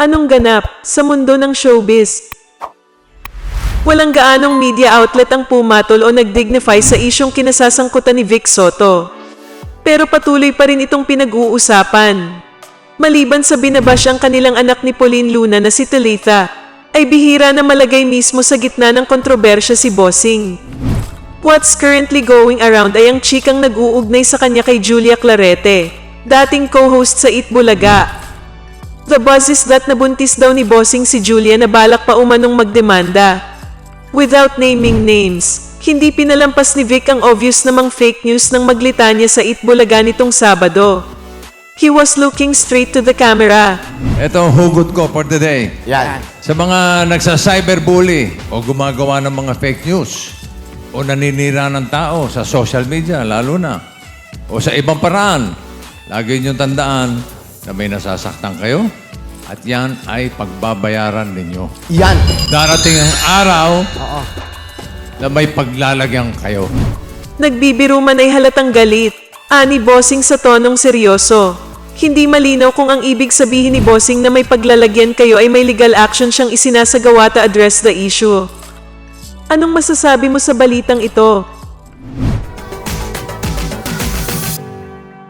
Anong ganap sa mundo ng showbiz? Walang gaanong media outlet ang pumatol o nagdignify sa isyong kinasasangkutan ni Vic Soto. Pero patuloy pa rin itong pinag-uusapan. Maliban sa binabash ang kanilang anak ni Pauline Luna na si Talitha, ay bihira na malagay mismo sa gitna ng kontrobersya si Bossing. What's currently going around ay ang chikang nag-uugnay sa kanya kay Julia Clarete, dating co-host sa Eat Bulaga. The buzz is that nabuntis daw ni Bossing si Julia na balak pa umanong magdemanda. Without naming names, hindi pinalampas ni Vic ang obvious namang fake news ng maglitanya sa Eat Bulaga nitong Sabado. He was looking straight to the camera. Ito ang hugot ko for today. Yan. Sa mga nagsa-cyberbully o gumagawa ng mga fake news o naninira ng tao sa social media, lalo na, o sa ibang paraan, lagi niyong tandaan na may nasasaktan kayo at yan ay pagbabayaran ninyo. Yan. Darating ang araw na may paglalagyan kayo. Nagbibiro man ay halatang galit. Ani Bossing sa tonong seryoso. Hindi malinaw kung ang ibig sabihin ni Bossing na may paglalagyan kayo ay may legal action siyang isinasagawa to address the issue. Anong masasabi mo sa balitang ito?